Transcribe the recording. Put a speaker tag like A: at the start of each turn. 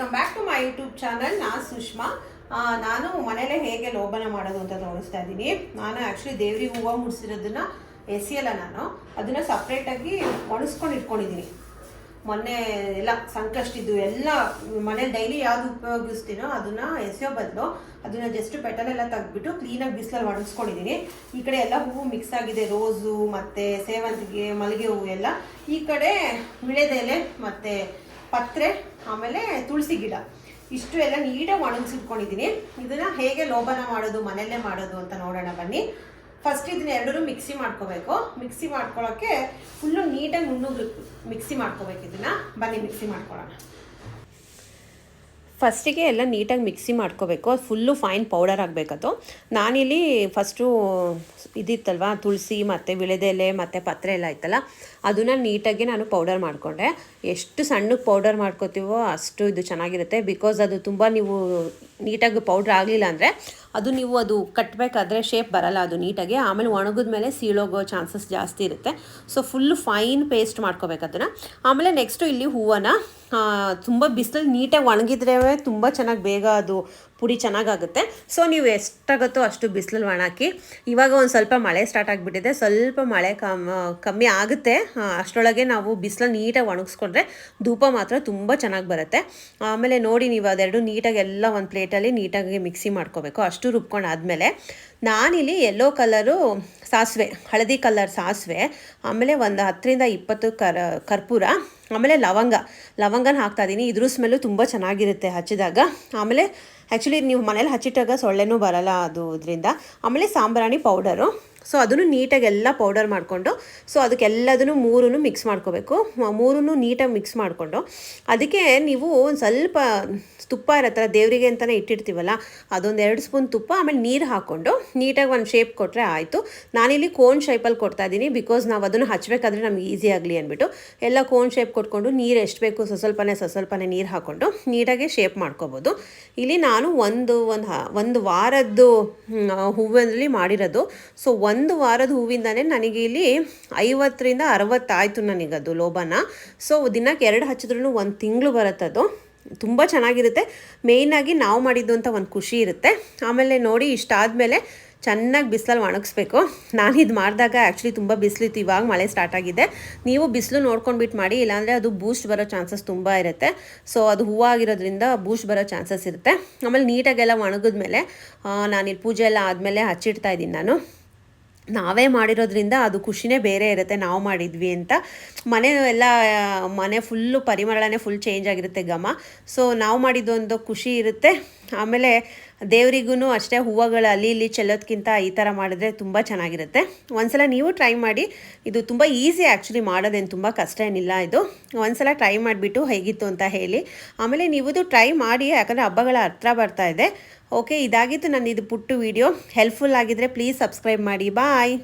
A: Welcome back to my YouTube channel ನಾನು ಸುಷ್ಮಾ. ನಾನು ಮನೇಲೆ ಹೇಗೆ ಲೋಬನ ಮಾಡೋದು ಅಂತ ತೋರಿಸ್ತಾ ಇದ್ದೀನಿ. ನಾನು ಆ್ಯಕ್ಚುಲಿ ದೇವ್ರಿ ಹೂವು ಮುಡಿಸಿರೋದನ್ನ ಎಸೆಯಲ್ಲ ನಾನು. ಅದನ್ನು ಸಪ್ರೇಟಾಗಿ ಒಣಸ್ಕೊಂಡು ಇಟ್ಕೊಂಡಿದ್ದೀನಿ. ಮೊನ್ನೆ ಎಲ್ಲ ಸಂಕಷ್ಟಿದ್ದು ಎಲ್ಲ ಮನೇಲಿ ಡೈಲಿ ಯಾವ್ದು ಉಪಯೋಗಿಸ್ತೀನೋ ಅದನ್ನ ಎಸೆಯೋ ಬದಲು ಅದನ್ನ ಜಸ್ಟ್ ಪೆಟಲೆಲ್ಲ ತೆಗ್ದ್ಬಿಟ್ಟು ಕ್ಲೀನಾಗಿ ಬಿಸಿಲಲ್ಲಿ ಒಣಗಿಸ್ಕೊಂಡಿದ್ದೀನಿ. ಈ ಕಡೆ ಎಲ್ಲ ಹೂವು ಮಿಕ್ಸ್ ಆಗಿದೆ. ರೋಸು, ಮತ್ತು ಸೇವಂತಿಗೆ, ಮಲ್ಲಿಗೆ ಹೂವು ಎಲ್ಲ. ಈ ಕಡೆ ವಿಳೆದೆಲೆ ಮತ್ತು ಪತ್ರೆ, ಆಮೇಲೆ ತುಳಸಿ ಗಿಡ. ಇಷ್ಟು ಎಲ್ಲ ನೀಟಾಗಿ ಒಣಗಿಸಿಟ್ಕೊಂಡಿದ್ದೀನಿ. ಇದನ್ನ ಹೇಗೆ ಲೋಬನ ಮಾಡೋದು, ಮನೆಯಲ್ಲೇ ಮಾಡೋದು ಅಂತ ನೋಡೋಣ ಬನ್ನಿ. ಫಸ್ಟ್ ಇದನ್ನ ಎರಡೂ ಮಿಕ್ಸಿ ಮಾಡ್ಕೋಬೇಕು. ಮಿಕ್ಸಿ ಮಾಡ್ಕೊಳ್ಳೋಕ್ಕೆ ಫುಲ್ಲು ನೀಟಾಗಿ ನುಣ್ಣಗೆ ಮಿಕ್ಸಿ ಮಾಡ್ಕೋಬೇಕು ಇದನ್ನ. ಬನ್ನಿ ಮಿಕ್ಸಿ ಮಾಡ್ಕೊಳ್ಳೋಣ. ಫಸ್ಟಿಗೆ ಎಲ್ಲ ನೀಟಾಗಿ ಮಿಕ್ಸಿ ಮಾಡ್ಕೋಬೇಕು. ಅದು ಫುಲ್ಲು ಫೈನ್ ಪೌಡರ್ ಆಗಬೇಕದು. ನಾನಿಲ್ಲಿ ಫಸ್ಟು ಇದಿತ್ತಲ್ವ, ತುಳಸಿ ಮತ್ತು ವಿಳೆದೆಲೆ ಮತ್ತು ಪತ್ರೆ ಎಲ್ಲ ಇತ್ತಲ್ಲ ಅದನ್ನು ನೀಟಾಗಿ ನಾನು ಪೌಡರ್ ಮಾಡಿಕೊಂಡೆ. ಎಷ್ಟು ಸಣ್ಣಕ್ಕೆ ಪೌಡರ್ ಮಾಡ್ಕೋತೀವೋ ಅಷ್ಟು ಇದು ಚೆನ್ನಾಗಿರುತ್ತೆ. ಬಿಕಾಸ್ ಅದು ತುಂಬ ನೀವು ನೀಟಾಗಿ ಪೌಡ್ರ್ ಆಗಲಿಲ್ಲ ಅಂದರೆ ಅದು ನೀವು ಅದು ಕಟ್ಟಬೇಕಾದ್ರೆ ಶೇಪ್ ಬರಲ್ಲ, ಅದು ನೀಟಾಗಿ. ಆಮೇಲೆ ಒಣಗಿದ ಮೇಲೆ ಸೀಳೋಗೋ ಚಾನ್ಸಸ್ ಜಾಸ್ತಿ ಇರುತ್ತೆ. ಸೊ ಫುಲ್ಲು ಫೈನ್ ಪೇಸ್ಟ್ ಮಾಡ್ಕೋಬೇಕು ಅದನ್ನು. ಆಮೇಲೆ ನೆಕ್ಸ್ಟು ಇಲ್ಲಿ ಹೂವನ್ನ ತುಂಬ ಬಿಸಿಲಲ್ಲಿ ನೀಟಾಗಿ ಒಣಗಿದ್ರೆ ತುಂಬ ಚೆನ್ನಾಗಿ ಬೇಗ ಅದು ಪುಡಿ ಚೆನ್ನಾಗಾಗುತ್ತೆ. ಸೊ ನೀವು ಎಷ್ಟಾಗುತ್ತೋ ಅಷ್ಟು ಬಿಸಿಲಲ್ಲಿ ಒಣಾಕಿ. ಇವಾಗ ಒಂದು ಸ್ವಲ್ಪ ಮಳೆ ಸ್ಟಾರ್ಟ್ ಆಗಿಬಿಟ್ಟಿದೆ. ಸ್ವಲ್ಪ ಮಳೆ ಕಮ್ ಕಮ್ಮಿ ಆಗುತ್ತೆ. ಅಷ್ಟರೊಳಗೆ ನಾವು ಬಿಸಿಲಲ್ಲಿ ನೀಟಾಗಿ ಒಣಗಿಸ್ಕೊಂಡ್ರೆ ಧೂಪ ಮಾತ್ರ ತುಂಬ ಚೆನ್ನಾಗಿ ಬರುತ್ತೆ. ಆಮೇಲೆ ನೋಡಿ ನೀವು ಅದೆರಡು ನೀಟಾಗಿ ಎಲ್ಲ ಒಂದು ಪ್ಲೇಟಲ್ಲಿ ನೀಟಾಗಿ ಮಿಕ್ಸಿ ಮಾಡ್ಕೋಬೇಕು. ಅಷ್ಟು. ರುಬ್ಕೊಂಡು ಆದಮೇಲೆ ನಾನಿಲ್ಲಿ ಯೆಲ್ಲೋ ಕಲರು ಸಾಸಿವೆ, ಹಳದಿ ಕಲರ್ ಸಾಸಿವೆ, ಆಮೇಲೆ ಒಂದು ಹತ್ತರಿಂದ ಇಪ್ಪತ್ತು ಕರ, ಕರ್ಪೂರ, ಆಮೇಲೆ ಲವಂಗ. ಲವಂಗನ ಹಾಕ್ತಾ ಇದ್ದೀನಿ ಇದ್ರ ಸ್ಮೆಲ್ಲು ತುಂಬ ಚೆನ್ನಾಗಿರುತ್ತೆ ಹಚ್ಚಿದಾಗ. ಆಮೇಲೆ ಆ್ಯಕ್ಚುಲಿ ನೀವು ಮನೇಲಿ ಹಚ್ಚಿಟ್ಟಾಗ ಸೊಳ್ಳೆನೂ ಬರಲ್ಲ ಅದು ಇದರಿಂದ. ಆಮೇಲೆ ಸಾಂಬ್ರಾಣಿ ಪೌಡರು ಸೊ ಅದನ್ನು ನೀಟಾಗಿ ಎಲ್ಲ ಪೌಡರ್ ಮಾಡಿಕೊಂಡು ಸೊ ಅದಕ್ಕೆಲ್ಲದನ್ನು ಮೂರೂ ಮಿಕ್ಸ್ ಮಾಡ್ಕೋಬೇಕು. ಮೂರೂ ನೀಟಾಗಿ ಮಿಕ್ಸ್ ಮಾಡಿಕೊಂಡು, ಅದಕ್ಕೆ ನೀವು ಒಂದು ಸ್ವಲ್ಪ ತುಪ್ಪ ಇರತ್ತಲ್ಲ, ದೇವರಿಗೆ ಅಂತಲೇ ಇಟ್ಟಿರ್ತೀವಲ್ಲ, ಅದೊಂದು ಎರಡು ಸ್ಪೂನ್ ತುಪ್ಪ, ಆಮೇಲೆ ನೀರು ಹಾಕ್ಕೊಂಡು ನೀಟಾಗಿ ಒಂದು ಶೇಪ್ ಕೊಟ್ಟರೆ ಆಯಿತು. ನಾನಿಲ್ಲಿ ಕೋನ್ ಶೇಪಲ್ಲಿ ಕೊಡ್ತಾ ಇದ್ದೀನಿ ಬಿಕಾಸ್ ನಾವು ಅದನ್ನು ಹಚ್ಚಬೇಕಾದ್ರೆ ನಮ್ಗೆ ಈಸಿ ಆಗಲಿ ಅಂದ್ಬಿಟ್ಟು. ಎಲ್ಲ ಕೋನ್ ಶೇಪ್ ಕೊಟ್ಕೊಂಡು, ನೀರು ಎಷ್ಟು ಬೇಕು ಸ್ವಲ್ಪನೇ ಸ್ವಲ್ಪನೇ ನೀರು ಹಾಕ್ಕೊಂಡು ನೀಟಾಗಿ ಶೇಪ್ ಮಾಡ್ಕೋಬೋದು. ಇಲ್ಲಿ ನಾನು ಒಂದು ಒಂದು ಒಂದು ವಾರದ್ದು ಹೂವಿನಲ್ಲಿ ಮಾಡಿರೋದು. ಸೊ ಒಂದು ವಾರದ ಹೂವಿಂದನೇ ನನಗೆ ಇಲ್ಲಿ ಐವತ್ತರಿಂದ ಅರವತ್ತಾಯಿತು ಅದು ಲೋಬನ ಸೊ ದಿನಕ್ಕೆ ಎರಡು ಹಚ್ಚಿದ್ರೂ ಒಂದು ತಿಂಗಳು ಬರುತ್ತದು ತುಂಬ ಚೆನ್ನಾಗಿರುತ್ತೆ. ಮೇಯ್ನಾಗಿ ನಾವು ಮಾಡಿದ್ದು ಅಂತ ಒಂದು ಖುಷಿ ಇರುತ್ತೆ. ಆಮೇಲೆ ನೋಡಿ ಇಷ್ಟಾದಮೇಲೆ ಚೆನ್ನಾಗಿ ಬಿಸಿಲಲ್ಲಿ ಒಣಗಿಸ್ಬೇಕು. ನಾನು ಇದು ಮಾಡಿದಾಗ ಆ್ಯಕ್ಚುಲಿ ತುಂಬ ಬಿಸಿಲಿತ್ತು. ಇವಾಗ ಮಳೆ ಸ್ಟಾರ್ಟ್ ಆಗಿದೆ. ನೀವು ಬಿಸಿಲು ನೋಡ್ಕೊಂಡ್ಬಿಟ್ಟು ಮಾಡಿ, ಇಲ್ಲಾಂದರೆ ಅದು ಬೂಸ್ಟ್ ಬರೋ ಚಾನ್ಸಸ್ ತುಂಬ ಇರುತ್ತೆ. ಸೊ ಅದು ಹೂವು ಆಗಿರೋದ್ರಿಂದ ಬೂಸ್ಟ್ ಬರೋ ಚಾನ್ಸಸ್ ಇರುತ್ತೆ. ಆಮೇಲೆ ನೀಟಾಗೆಲ್ಲ ಒಣಗಿದ್ಮೇಲೆ ಇಲ್ಲಿ ಪೂಜೆ ಎಲ್ಲ ಆದಮೇಲೆ ಹಚ್ಚಿಡ್ತಾ ಇದ್ದೀನಿ ನಾನು. ನಾವೇ ಮಾಡಿರೋದ್ರಿಂದ ಅದು ಖುಷಿನೇ ಬೇರೆ ಇರುತ್ತೆ, ನಾವು ಮಾಡಿದ್ವಿ ಅಂತ. ಮನೆ ಎಲ್ಲ, ಮನೆ ಫುಲ್ಲು ಪರಿಮಳನೇ ಫುಲ್ ಚೇಂಜ್ ಆಗಿರುತ್ತೆ ಘಮ. ಸೊ ನಾವು ಮಾಡಿದ್ದೊಂದು ಖುಷಿ ಇರುತ್ತೆ. ಆಮೇಲೆ ದೇವರಿಗೂ ಅಷ್ಟೇ ಹೂವುಗಳು ಅಲ್ಲಿ ಇಲ್ಲಿ ಚೆಲ್ಲೋದಕ್ಕಿಂತ ಈ ಥರ ಮಾಡಿದ್ರೆ ತುಂಬ ಚೆನ್ನಾಗಿರುತ್ತೆ. ಒಂದ್ಸಲ ನೀವು ಟ್ರೈ ಮಾಡಿ, ಇದು ತುಂಬ ಈಸಿ ಆ್ಯಕ್ಚುಲಿ ಮಾಡೋದೇನು ತುಂಬ ಕಷ್ಟ ಏನಿಲ್ಲ ಇದು. ಒಂದ್ಸಲ ಟ್ರೈ ಮಾಡಿಬಿಟ್ಟು ಹೇಗಿತ್ತು ಅಂತ ಹೇಳಿ. ಆಮೇಲೆ ನೀವುದು ಟ್ರೈ ಮಾಡಿ, ಯಾಕಂದರೆ ಹಬ್ಬಗಳ ಹತ್ರ ಬರ್ತಾ ಇದೆ. ಓಕೆ ಇದಾಗಿತ್ತು ನನ್ನ ಇದು ಪುಟ್ಟು ವಿಡಿಯೋ ಹೆಲ್ಪ್ಫುಲ್ ಆಗಿದ್ರೆ ಪ್ಲೀಸ್ ಸಬ್ಸ್ಕ್ರೈಬ್ ಮಾಡಿ. ಬಾಯ್